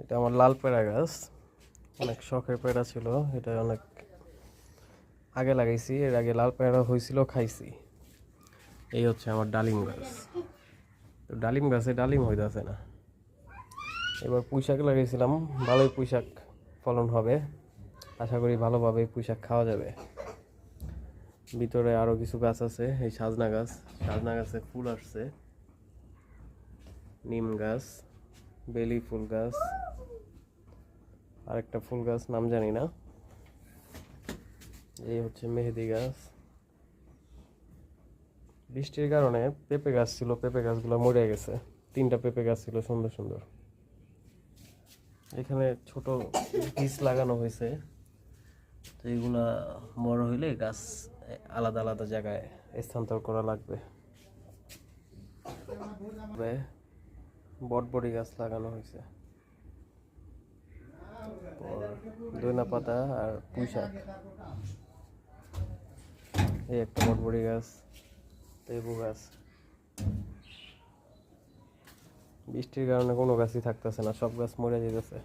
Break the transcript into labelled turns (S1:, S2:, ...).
S1: এটা আমার লাল পেড়া গাছ। অনেক শখের পেড়া ছিল। এটা অনেক আগে লাগাইছি, এর আগে লাল পেড়া হয়েছিল, খাইছি। এই হচ্ছে আমার ডালিম গাছ। তো ডালিম গাছে ডালিম হইতেছে না। এবার পুঁইশাক লাগাইছিলাম, ভালোই পুঁইশাক ফলন হবে। আশা করি ভালোভাবে পুঁইশাক খাওয়া যাবে। ভিতরে আরও কিছু গাছ আছে, এই সাজনা গাছ। সাজনা গাছে ফুল আসছে। নিম গাছ, বেলি ফুল গাছ। আরেকটা ফুল গাছ, নাম জানি না। এই হচ্ছে মেহেদি গাছ। বৃষ্টির কারণে পেঁপে গাছ ছিল, পেঁপে গাছগুলো মরে গেছে। তিনটা পেঁপে গাছ ছিল, সুন্দর সুন্দর। এখানে ছোট বীজ লাগানো হয়েছে। তো এগুলা বড় হইলে গাছ আলাদা আলাদা জায়গায় স্থানান্তর করা লাগবে। বটবড়ি গাছ লাগানো হয়েছে। দইনা পাতা আর পুঁই শাক। এই একটা বটবড়ি গাছ, লেবু গাছ। বৃষ্টির কারণে কোনো গাছই থাকতেছে না, সব গাছ মরে যেতেছে